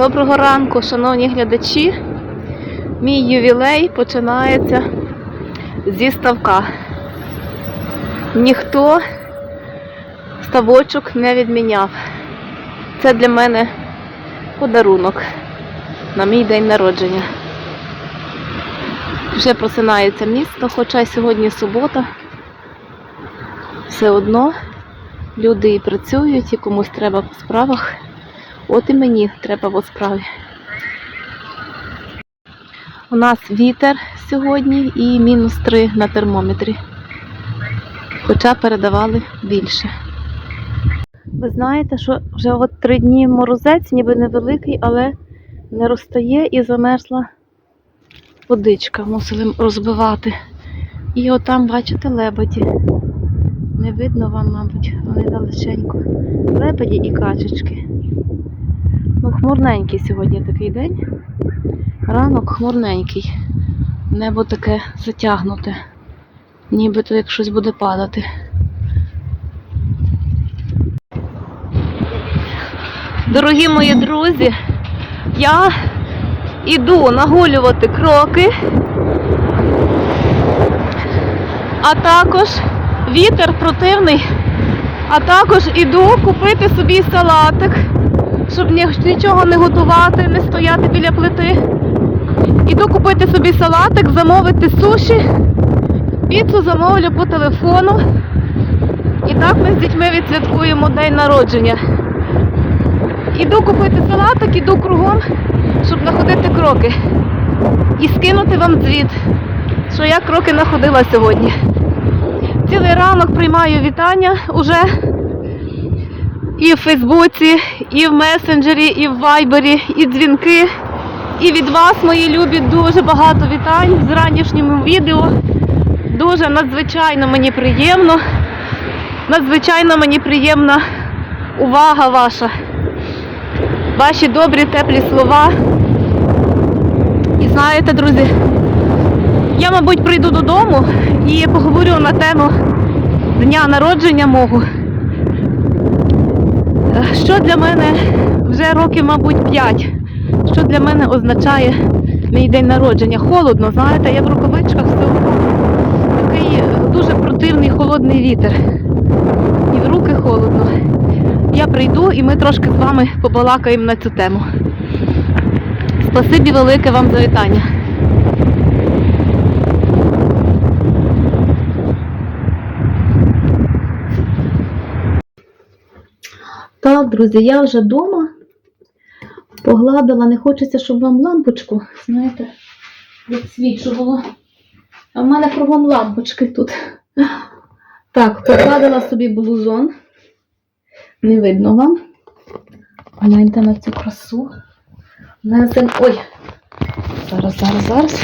Доброго ранку, шановні глядачі. Мій ювілей починається зі ставка. Ніхто ставочок не відміняв. Це для мене подарунок на мій день народження. Вже просинається місто, хоча сьогодні субота. Все одно люди і працюють, і комусь треба по справах. От і мені треба по справі. У нас вітер сьогодні і мінус 3 на термометрі. Хоча передавали більше. Ви знаєте, що вже от три дні морозець, ніби невеликий, але не розтає і замерзла водичка. Мусили розбивати. І отам, бачите, лебеді. Не видно вам, мабуть, вони далеченько. Лебеді і качечки. Ну, хмурненький сьогодні такий день. Ранок хмурненький. Небо таке затягнуте. Нібито як щось буде падати. Дорогі мої друзі, я іду нагулювати кроки, а також вітер противний, а також іду купити собі салатик щоб нічого не готувати, не стояти біля плити. Іду купити собі салатик, замовити суші, піцу замовлю по телефону. І так ми з дітьми відсвяткуємо день народження. Іду купити салатик, іду кругом, щоб находити кроки. І скинути вам звіт, що я кроки находила сьогодні. Цілий ранок приймаю вітання уже і в Фейсбуці, і в месенджері, і в Вайбері, і дзвінки. І від вас, мої любі, дуже багато вітань з ранішнім відео. Дуже надзвичайно мені приємно. Надзвичайно мені приємна увага ваша. Ваші добрі, теплі слова. І знаєте, друзі, я, мабуть, прийду додому і поговорю на тему дня народження мого. Що для мене вже років, мабуть, 5. Що для мене означає мій день народження? Холодно, знаєте, я в рукавичках все одно. Такий е, дуже противний холодний вітер. І в руки холодно. Я прийду і ми трошки з вами побалакаємо на цю тему. Спасибі велике вам за вітання. Так, друзі, я вже вдома погладила, не хочеться, щоб вам лампочку, знаєте, відсвічувало. А в мене кругом лампочки тут. Так, погладила собі блузон. Не видно вам. Гляньте на цю красу. Незем... Ой! Зараз, зараз, зараз.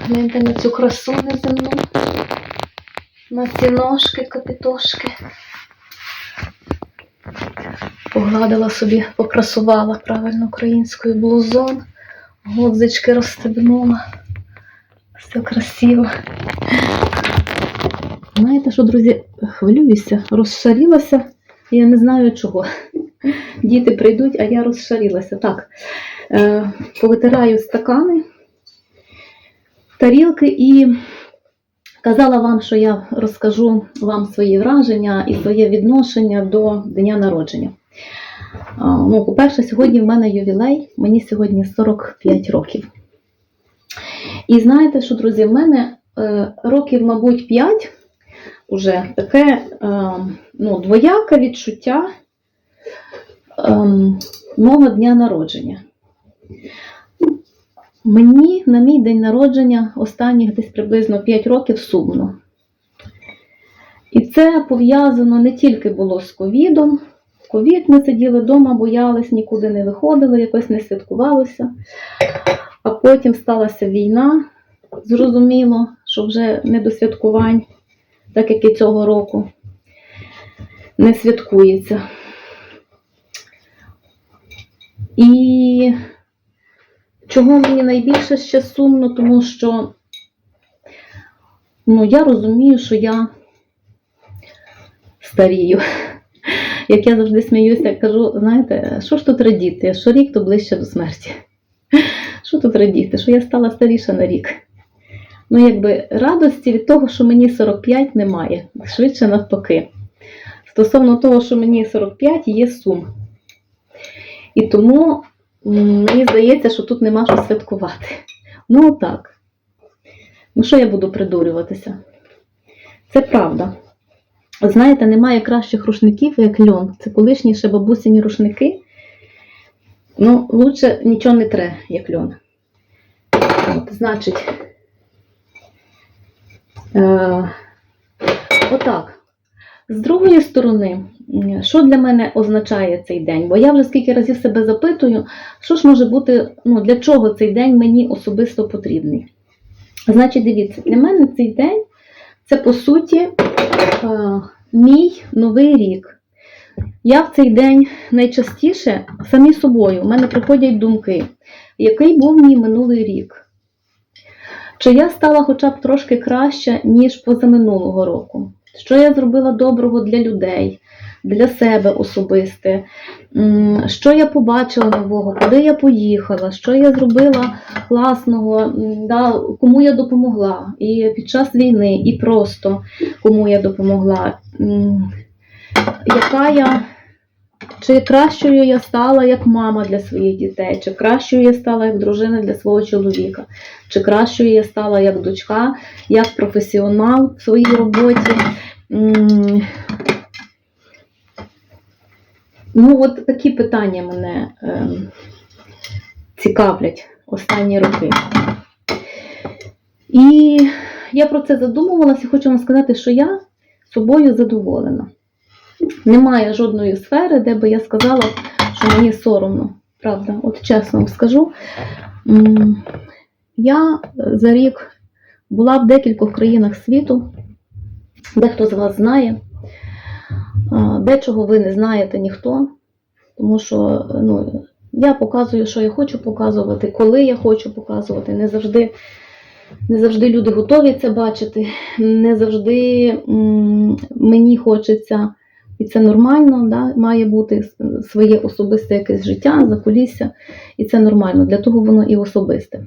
Гляньте на цю красу неземну. На ці ножки, капітошки. Погладила собі, покрасувала правильно українською блузон, гудзички розстебнула. Все красиво. Знаєте що, друзі, хвилююся, розшарілася, я не знаю чого. Діти прийдуть, а я розшарілася. Так, е, повитираю стакани, тарілки і казала вам, що я розкажу вам свої враження і своє відношення до дня народження. Ну, по-перше, сьогодні в мене ювілей, мені сьогодні 45 років. І знаєте, що, друзі, в мене е, років, мабуть, 5 уже таке е, ну, двояке відчуття е, мого дня народження. Мені на мій день народження останніх десь приблизно 5 років сумно. І це пов'язано не тільки було з ковідом. Ковід ми сиділи вдома, боялись, нікуди не виходили, якось не святкувалося. А потім сталася війна. Зрозуміло, що вже не до святкувань, так як і цього року, не святкується. І чого мені найбільше ще сумно, тому що ну, я розумію, що я старію. як я завжди сміюся, кажу, знаєте, що ж тут радіти? Що рік, то ближче до смерті. Що тут радіти? Що я стала старіша на рік. Ну, якби радості від того, що мені 45 немає, швидше навпаки. Стосовно того, що мені 45, є сум. І тому мені здається, що тут нема що святкувати. Ну, так. Ну, що я буду придурюватися? Це правда. Знаєте, немає кращих рушників, як льон. Це колишні ще бабусині рушники. Ну, лучше нічого не тре, як льон. От, значить, е, отак. З другої сторони, що для мене означає цей день? Бо я вже скільки разів себе запитую, що ж може бути, ну, для чого цей день мені особисто потрібний. Значить, дивіться, для мене цей день це по суті е, мій новий рік. Я в цей день найчастіше самі собою, в мене приходять думки, який був мій минулий рік. Чи я стала хоча б трошки краще, ніж позаминулого року? Що я зробила доброго для людей, для себе особисте? Що я побачила нового, куди я поїхала, що я зробила класного, да, кому я допомогла і під час війни, і просто кому я допомогла. Яка я, чи кращою я стала як мама для своїх дітей, чи кращою я стала як дружина для свого чоловіка, чи кращою я стала як дочка, як професіонал в своїй роботі. Ну, от такі питання мене ем, цікавлять останні роки. І я про це задумувалася хочу вам сказати, що я собою задоволена. Немає жодної сфери, де би я сказала, що мені соромно. Правда, от чесно вам скажу. Я за рік була в декількох країнах світу, дехто з вас знає, дечого ви не знаєте ніхто, тому що ну, я показую, що я хочу показувати, коли я хочу показувати. Не завжди, не завжди люди готові це бачити, не завжди мені хочеться, і це нормально, да? має бути своє особисте якесь життя, закулісся, і це нормально, для того воно і особисте.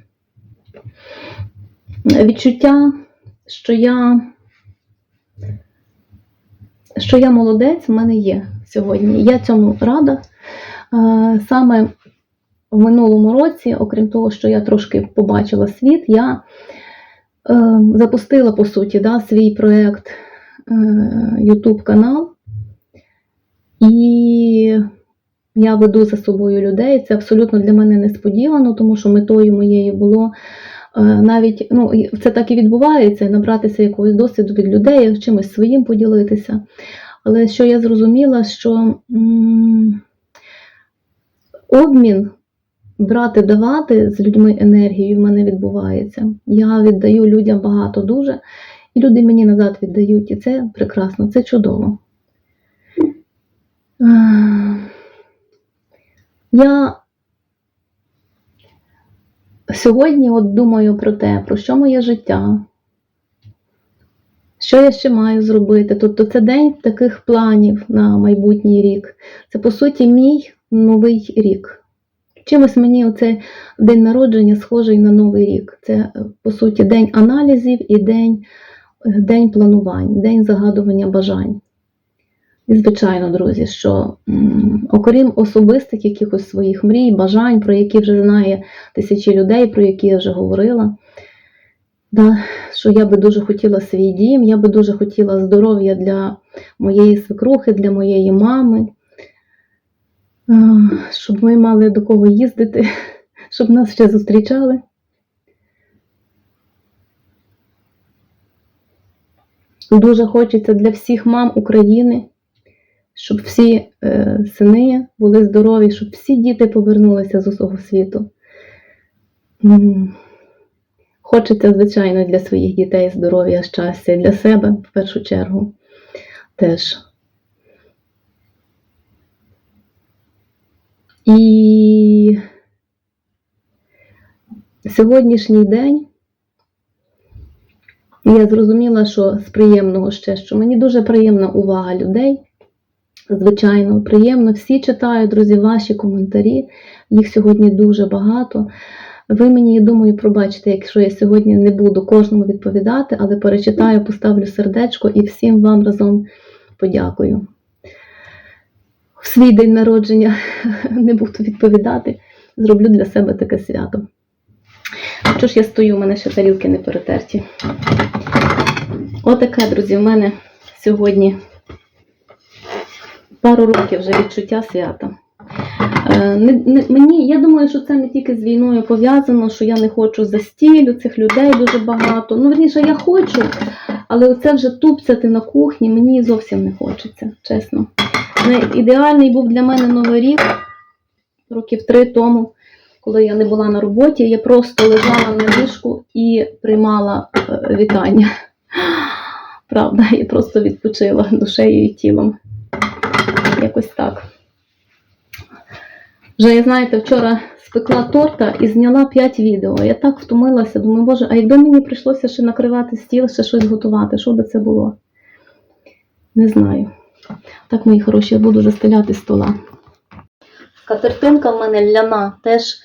Відчуття, що я що я молодець, в мене є сьогодні. Я цьому рада. Саме в минулому році, окрім того, що я трошки побачила світ, я е, запустила, по суті, да, свій проєкт е, YouTube канал. І я веду за собою людей. Це абсолютно для мене несподівано, тому що метою моєю було навіть ну, це так і відбувається, набратися якогось досвіду від людей, чимось своїм поділитися. Але що я зрозуміла, що обмін брати, давати з людьми енергію в мене відбувається. Я віддаю людям багато дуже, і люди мені назад віддають. І це прекрасно, це чудово. Е, Я сьогодні от думаю про те, про що моє життя, що я ще маю зробити. Тобто це день таких планів на майбутній рік. Це, по суті, мій новий рік. Чимось мені оцей день народження схожий на новий рік. Це, по суті, день аналізів і день, день планувань, день загадування бажань. І, звичайно, друзі, що окрім особистих якихось своїх мрій, бажань, про які вже знає тисячі людей, про які я вже говорила, да, що я би дуже хотіла свій дім, я би дуже хотіла здоров'я для моєї свекрухи, для моєї мами, щоб ми мали до кого їздити, щоб нас ще зустрічали. Дуже хочеться для всіх мам України, щоб всі е, сини були здорові, щоб всі діти повернулися з усього світу. Хочеться, звичайно, для своїх дітей здоров'я, щастя, для себе в першу чергу теж. І сьогоднішній день я зрозуміла, що з приємного ще, що мені дуже приємна увага людей, Звичайно, приємно. Всі читають, друзі, ваші коментарі. Їх сьогодні дуже багато. Ви мені, я думаю, пробачите, якщо я сьогодні не буду кожному відповідати, але перечитаю, поставлю сердечко і всім вам разом подякую. В свій день народження не буду відповідати, зроблю для себе таке свято. Що ж я стою, у мене ще тарілки не перетерті. Отаке, друзі, в мене сьогодні пару років вже відчуття свята. Е, Не, не, мені, я думаю, що це не тільки з війною пов'язано, що я не хочу застілю, цих людей дуже багато. Ну, верніше, я хочу, але оце вже тупцяти на кухні мені зовсім не хочеться, чесно. Ідеальний був для мене новий рік років три тому, коли я не була на роботі. Я просто лежала на ліжку і приймала е, вітання. Правда, я просто відпочила душею і тілом. Якось так. Вже, знаєте, вчора спекла торта і зняла 5 відео. Я так втомилася, думаю, боже, а якби мені прийшлося ще накривати стіл, ще щось готувати, що би це було? Не знаю. Так, мої хороші, я буду застеляти стола. Катертинка в мене ляна, теж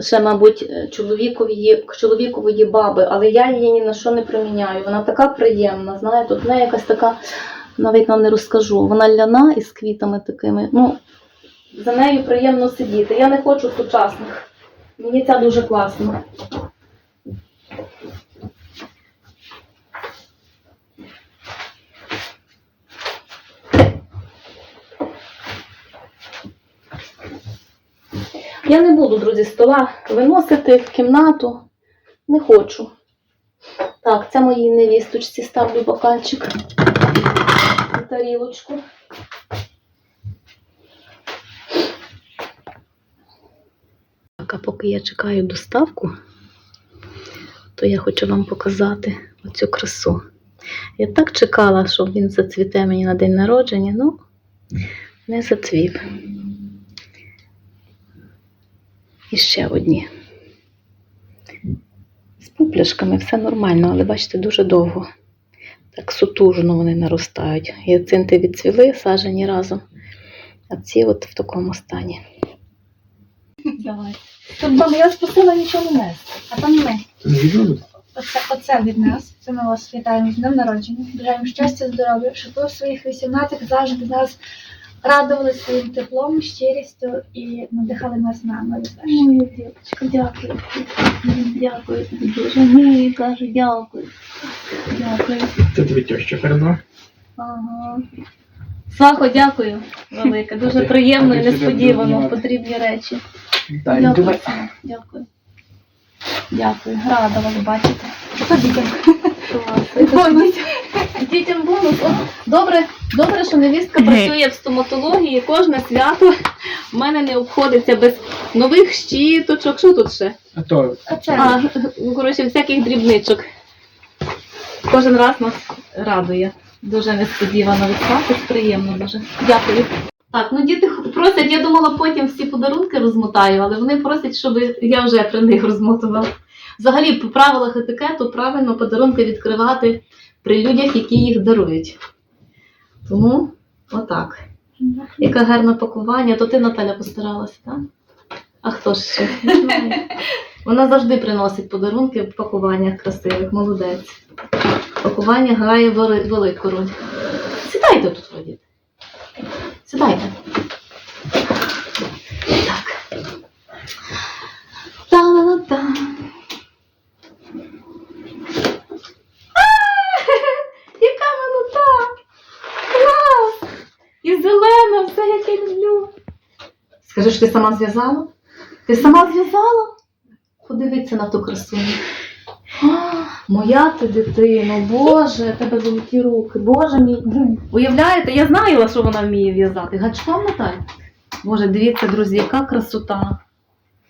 ще, мабуть, чоловікової, чоловікової баби, але я її ні на що не приміняю. Вона така приємна, знаєте, от в неї якась така, навіть вам не розкажу. Вона ляна із квітами такими. Ну, за нею приємно сидіти. Я не хочу сучасних. Мені ця дуже класна. Я не буду, друзі, стола виносити в кімнату. Не хочу. Так, це моїй невісточці ставлю бокальчик тарілочку. Так, а поки я чекаю доставку, то я хочу вам показати оцю красу. Я так чекала, що він зацвіте мені на день народження, ну, не зацвів. І ще одні. З пупляшками все нормально, але бачите, дуже довго. Так сутужно вони наростають. Гіацинти відцвіли, сажені разом. А ці от в такому стані. Давай. Тут мама, я спустила нічого не нести. А то не ми. Оце, оце від нас. Це ми вас вітаємо з днем народження. Бажаємо щастя, здоров'я, щоб ви в своїх 18 завжди нас радували своїм теплом, щирістю і надихали нас на нові. Моя дівчинка, дякую. Дякую тобі дуже. Ні, кажу, дякую. Дякую. Це тобі теща передала? Ага. Свахо, дякую велике. Дуже приємно і несподівано. Потрібні речі. Дай, Дякую. давай. Дякую. Дякую. Рада вас бачити. Що дітям? Дітям бонус. От, добре, добре, що невістка працює в стоматології. Кожне свято в мене не обходиться без нових щіточок. Що тут ще? А то. А, коротше, всяких дрібничок. Кожен раз нас радує. Дуже несподівано відкатись, приємно дуже. Дякую. Так, ну діти просять, я думала, потім всі подарунки розмотаю, але вони просять, щоб я вже при них розмотувала. Взагалі, по правилах етикету правильно подарунки відкривати при людях, які їх дарують. Тому отак. Яке гарне пакування. То ти, Наталя, постаралася, так? А хто ж ще? Вона завжди приносить подарунки в пакуваннях красивих, молодець. Пакування грає велику роль. Сідайте тут, Владіт. Сідайте. Так. Та-та-та. А, Яка милота! Клас! І зелена, все, як я люблю. Скажи, що ти сама зв'язала? Ти сама зв'язала? Подивіться на ту красуню. А, Моя ти дитино, Боже, тебе золоті руки, Боже мій. Уявляєте, я знала, що вона вміє в'язати. Гачком Наталь? Боже, дивіться, друзі, яка красота.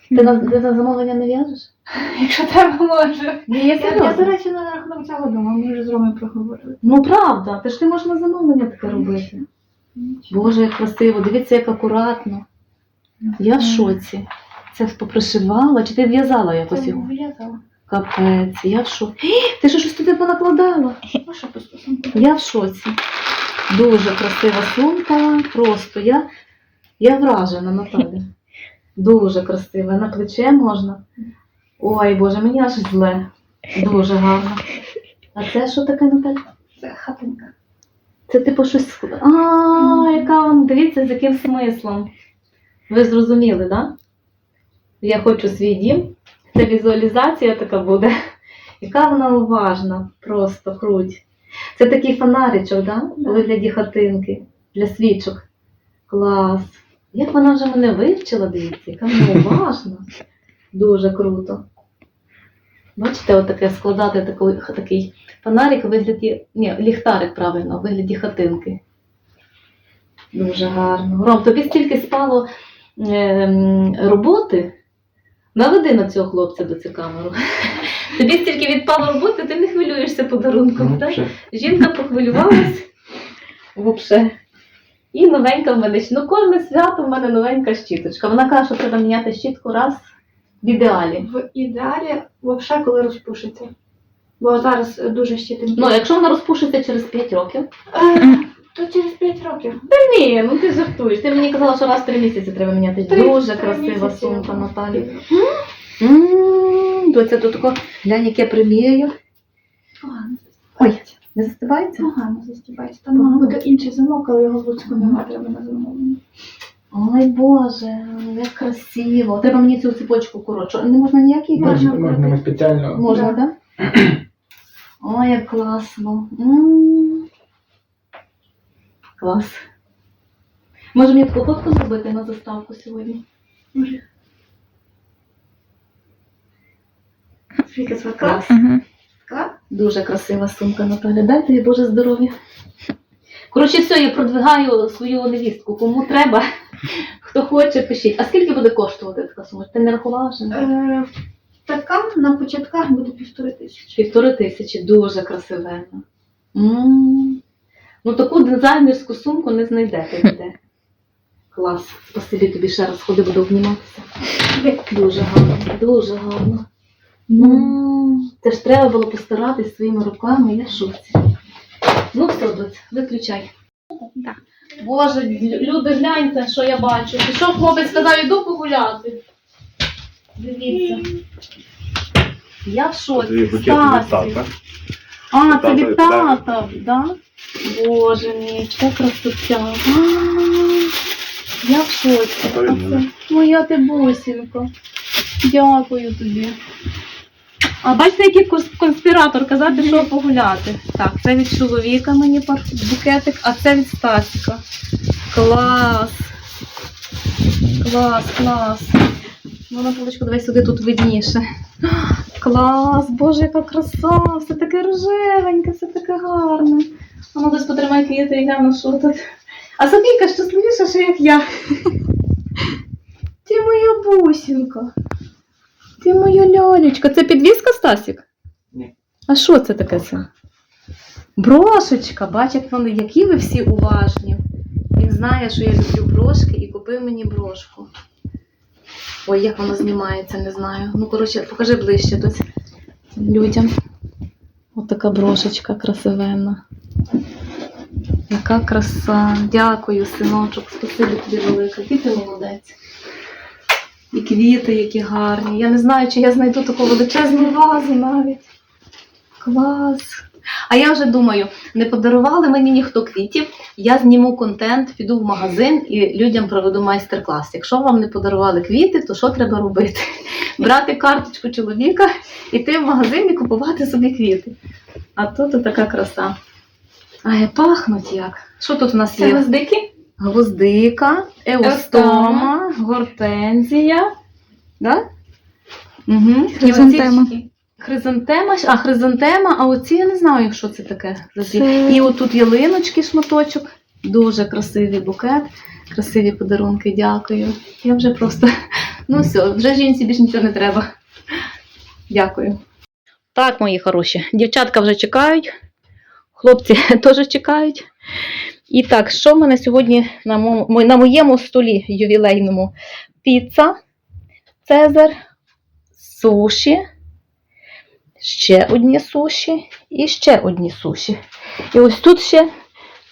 Ти на, ти на замовлення не в'яжеш? Якщо треба, може. Ні, я Я, я, до речі, на рахунок цього думала, ми вже з Ромою проговорили. Ну правда, ти ж ти можеш на замовлення таке робити. Боже, як красиво, дивіться, як акуратно. Я в шоці. Це попришивала, чи ти в'язала якось його? В'язала. Капець, я в шоці. Ти що щось туди понакладала? Я в шоці. Дуже красива сумка. Просто я, я вражена, Наталя. Дуже красива. На плече можна. Ой, Боже, мені аж зле. Дуже гарно. А це що таке, Наталя? Це хатинка. Це типу щось. А, яка вона, дивіться, з яким смислом. Ви зрозуміли? Да? Я хочу свій дім. Це візуалізація така буде. Яка вона уважна, просто круть. Це такий фонаричок, да? У вигляді хатинки для свічок. Клас. Як вона вже мене вивчила, дивіться, яка вона уважна. Дуже круто. Бачите, отаке складати такий, такий фонарик у вигляді. Ні, ліхтарик правильно, у вигляді хатинки. Дуже гарно. Ром, тобі стільки спало роботи. Наведи на цього хлопця до цю камеру. Тобі стільки відпало роботи, ти не хвилюєшся подарунком, Ну, так? Жінка похвилювалась. Вообще. І новенька в мене. Ну, кожне свято в мене новенька щіточка. Вона каже, що треба міняти щітку раз в ідеалі. В ідеалі, взагалі, коли розпушиться. Бо зараз е, дуже щитим. Ну, якщо вона розпушиться через 5 років. То через 5 років. Ні, ну ти жартуєш. Ти мені казала, що раз в 3 місяці треба міняти. Три- Дуже три красива місяці. сумка Наталі. М, Доця тут тако, глянь, яке приміряю. Погано. Ой, не застивається? Погано застібається. Там мав бути інший замок, але його в Луцьку немає, треба на замовлення. Ой, Боже, як красиво. Треба мені цю цепочку коротшу. Не можна ніякий Можна. Можна, можна ми спеціально. Можна, так? Ой, як класно. М. Клас. Може мені таку фотку зробити на заставку сьогодні? Може. Клас. Клас? Дуже красива сумка, Наталя. Дай тобі Боже здоров'я. Коротше, все, я продвигаю свою невістку. Кому треба, хто хоче, пишіть. А скільки буде коштувати така сума? Ти не рахувала ще? Е, така на початках буде півтори тисячі. Півтори тисячі, дуже красивенна. М. Ну таку дизайнерську сумку не знайдете ніде. Клас. Спасибі тобі ще раз ходи, буду обніматися. Дуже гарно, дуже гарно. М, Це ж треба було постаратись своїми руками, я шоці. Ну все, доць, виключай. Так. Боже, люди, гляньте, що я бачу. Пішов хлопець сказав, іду погуляти. Дивіться. Я в шоці. Тата. А, це від тата, да? Боже мій, яка красота. Я в шоці. А ну. це моя ти бусінка. Дякую тобі. А бачите, який конспіратор казати, що погуляти. Так, це від чоловіка мені букетик, а це від Стасіка. Клас. Клас, клас. Ну, Наталочку, давай сюди тут видніше. Клас, боже, яка краса, все таке рожевеньке, все таке гарне. А ну десь потримай квіти і гляну, що тут. А Софійка щасливіша, що як я. Ти моя бусінка. Ти моя лялечка. Це підвіска, Стасік? Ні. А що це таке це? Брошечка, бач, як вони, які ви всі уважні. Він знає, що я люблю брошки і купив мені брошку. Ой, як воно знімається, не знаю. Ну, коротше, покажи ближче тут людям. Ось така брошечка красивенна. Яка краса. Дякую, синочок. Спасибі тобі велике. Який ти молодець. І квіти, які гарні. Я не знаю, чи я знайду таку величезну вазу навіть. Клас. А я вже думаю, не подарували мені ніхто квітів. Я зніму контент, піду в магазин і людям проведу майстер-клас. Якщо вам не подарували квіти, то що треба робити? Брати карточку чоловіка, іти в магазин і купувати собі квіти. А тут така краса. Ай, пахнуть як. Що тут у нас Це є? гвоздики? Гвоздика, еустома, гортензія. Да? Угу. Хризантема. Хризантема, а хризантема, а оці я не знаю, що це таке. Це- І отут ялиночки, шматочок. Дуже красивий букет, красиві подарунки, дякую. Я вже просто. Ну все, вже жінці більше нічого не треба. Дякую. Так, мої хороші, дівчатка вже чекають, хлопці теж чекають. І так, що в мене сьогодні на, мо- мо- на моєму столі ювілейному? Піца, Цезар, суші, ще одні суші і ще одні суші. І ось тут ще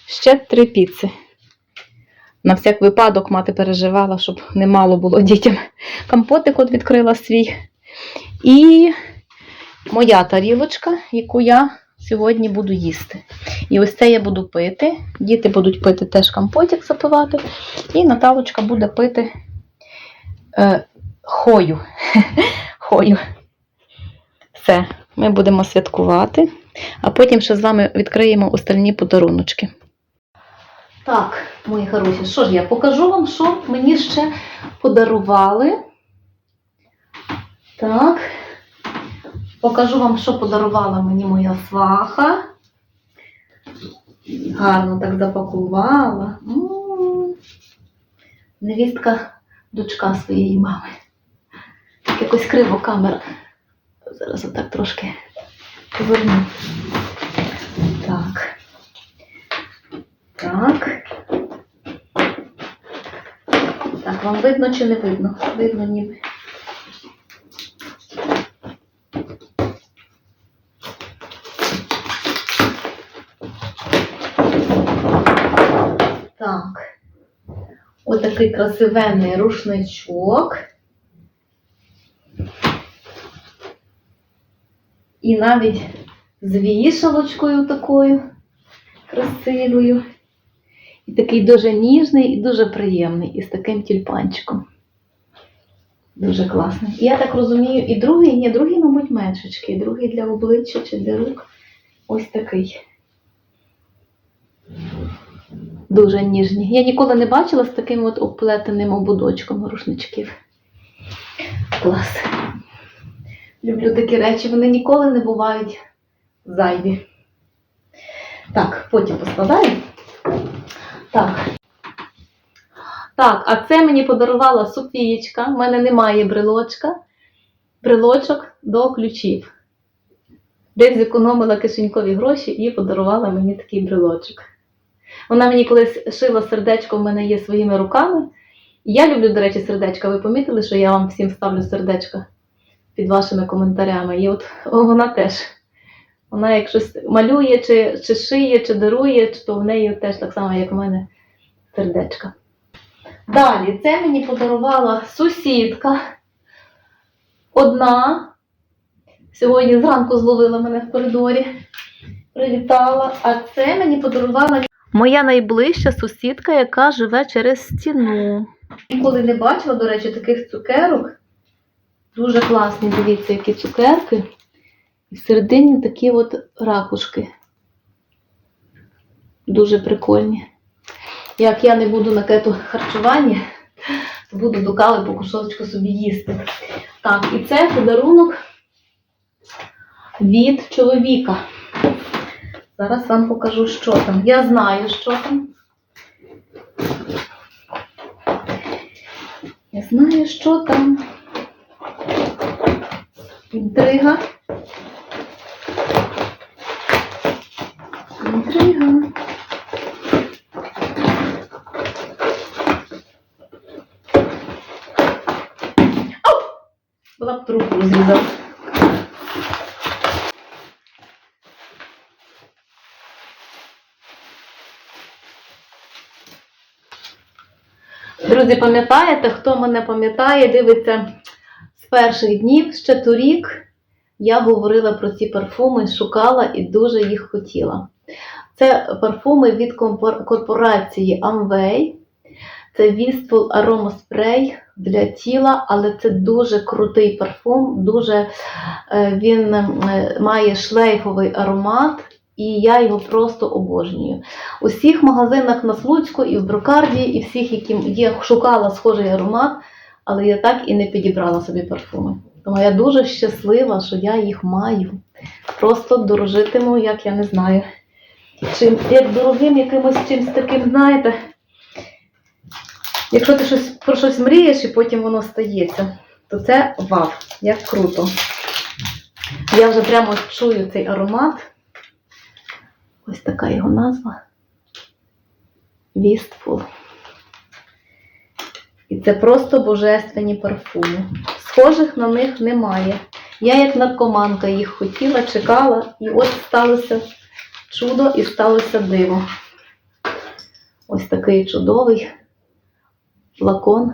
ще три піци. На всяк випадок мати переживала, щоб немало було дітям. Компотик от відкрила свій. І моя тарілочка, яку я сьогодні буду їсти. І ось це я буду пити. Діти будуть пити теж компотик запивати. І Наталочка буде пити е, хою. хою. Все, ми будемо святкувати, а потім ще з вами відкриємо остальні подаруночки. Так, мої хороші, що ж я покажу вам, що мені ще подарували. Так. Покажу вам, що подарувала мені моя сваха. Гарно так запакувала. Невістка дочка своєї мами. Якось криво камера. Зараз отак трошки поверну. Так. Так. Так, вам видно чи не видно? Видно ніби. Так. Отакий красивенний рушничок. І навіть з вішалочкою такою красивою. І такий дуже ніжний і дуже приємний, і з таким тюльпанчиком. Дуже класний. І я так розумію, і другий, ні, другий, мабуть, меншечкий, другий для обличчя чи для рук. Ось такий. Дуже ніжні. Я ніколи не бачила з таким от оплетеним ободочком рушничків. Клас. Люблю такі речі, вони ніколи не бувають зайві. Так, потім поскладаю. Так. Так, а це мені подарувала Софієчка. У мене немає брелочка. Брелочок до ключів. Десь зекономила кишенькові гроші і подарувала мені такий брелочок. Вона мені колись шила сердечко, в мене є своїми руками. Я люблю, до речі, сердечка. Ви помітили, що я вам всім ставлю сердечка під вашими коментарями. І от вона теж. Вона як щось малює, чи, чи шиє, чи дарує, то в неї теж так само, як в мене, сердечка. Далі, це мені подарувала сусідка. Одна. Сьогодні зранку зловила мене в коридорі. Привітала. А це мені подарувала моя найближча сусідка, яка живе через стіну. Ніколи не бачила, до речі, таких цукерок. Дуже класні, дивіться, які цукерки. І всередині такі от ракушки. Дуже прикольні. Як я не буду на кето харчуванні, то буду до кави по кусочку собі їсти. Так, і це подарунок від чоловіка. Зараз вам покажу, що там. Я знаю, що там. Я знаю, що там. Інтрига. Інтрига. Ау! Була б трубку розрізала. Друзі, пам'ятаєте, хто мене пам'ятає, дивиться перших днів, ще торік я говорила про ці парфуми, шукала і дуже їх хотіла. Це парфуми від корпорації Amway. Це Wistful Aroma Spray для тіла, але це дуже крутий парфум, дуже е, він е, має шлейфовий аромат, і я його просто обожнюю. У всіх магазинах на Слуцьку і в Брокарді, і всіх, які є, шукала схожий аромат, але я так і не підібрала собі парфуми. Тому я дуже щаслива, що я їх маю. Просто дорожитиму, як я не знаю. Чим, як дорогим якимось чимось таким, знаєте. Якщо ти щось про щось мрієш і потім воно стається, то це вау, як круто. Я вже прямо чую цей аромат. Ось така його назва. Wistful. І це просто божественні парфуми. Схожих на них немає. Я як наркоманка їх хотіла, чекала, і от сталося чудо і сталося диво. ось такий чудовий флакон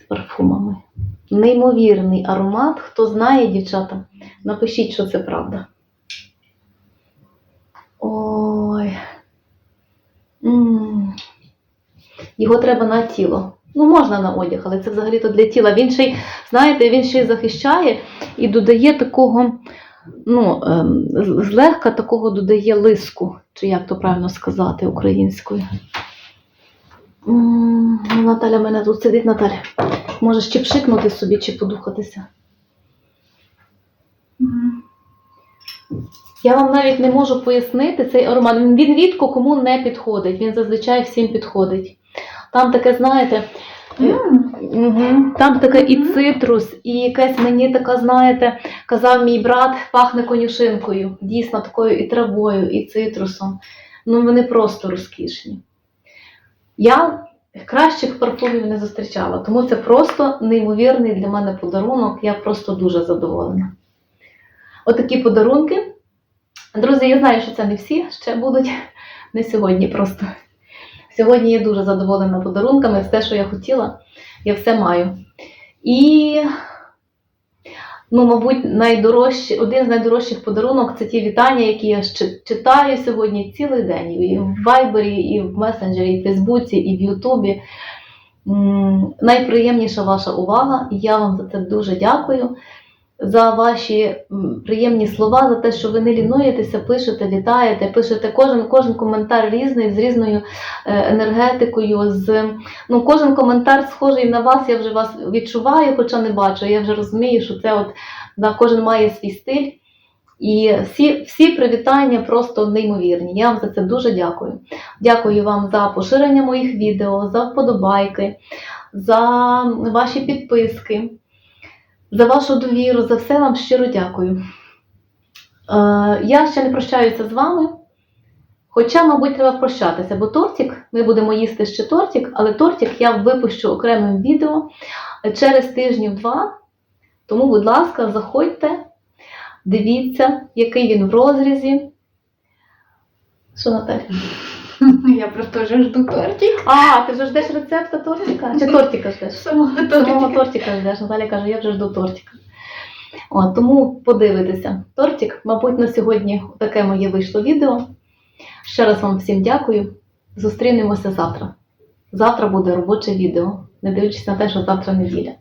з парфумами. Неймовірний аромат. Хто знає, дівчата, напишіть, що це правда. Ой. м Його треба на тіло. Ну, можна на одяг, але це взагалі-то для тіла. Він ще й, знаєте, він ще й захищає і додає такого, ну, ем, злегка такого додає лиску, чи як то правильно сказати українською. Наталя мене тут сидить, Наталя. Можеш чи пшикнути собі, чи подухатися. Я вам навіть не можу пояснити цей аромат. Він рідко кому не підходить. Він зазвичай всім підходить. Там таке, знаєте, Угу. Там таке і цитрус, і якась мені така, знаєте, казав мій брат, пахне конюшинкою. Дійсно, такою і травою, і цитрусом. Ну, вони просто розкішні. Я кращих парфумів не зустрічала, тому це просто неймовірний для мене подарунок. Я просто дуже задоволена. Отакі подарунки. Друзі, я знаю, що це не всі ще будуть, не сьогодні просто. Сьогодні я дуже задоволена подарунками, все, що я хотіла, я все маю. І, ну, мабуть, найдорожчі, один з найдорожчих подарунок це ті вітання, які я читаю сьогодні цілий день. І в Вайбері, і в месенджері, і в Фейсбуці, і в Ютубі. Найприємніша ваша увага, і я вам за це дуже дякую. За ваші приємні слова, за те, що ви не лінуєтеся, пишете, вітаєте, пишете кожен, кожен коментар різний, з різною е, енергетикою. З, ну, кожен коментар схожий на вас, я вже вас відчуваю, хоча не бачу. Я вже розумію, що це от, да, кожен має свій стиль. І всі, всі привітання просто неймовірні. Я вам за це дуже дякую. Дякую вам за поширення моїх відео, за вподобайки, за ваші підписки, за вашу довіру, за все вам щиро дякую. Е, я ще не прощаюся з вами. Хоча, мабуть, треба прощатися, бо тортик, ми будемо їсти ще тортик, але тортик я випущу окремим відео через тижнів два. Тому, будь ласка, заходьте, дивіться, який він в розрізі. Що, Наталя? Я просто вже жду тортик. А, ти вже ждеш рецепта тортика? Чи тортика ждеш? Самого Самого тортика. тортика ждеш. Наталя каже, я вже жду тортика. От, тому подивитися. Тортик, мабуть, на сьогодні таке моє вийшло відео. Ще раз вам всім дякую. Зустрінемося завтра. Завтра буде робоче відео, не дивлячись на те, що завтра неділя.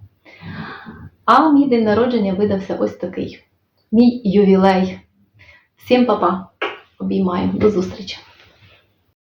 А мій день народження видався ось такий. Мій ювілей. Всім па-па. Обіймаю. До зустрічі.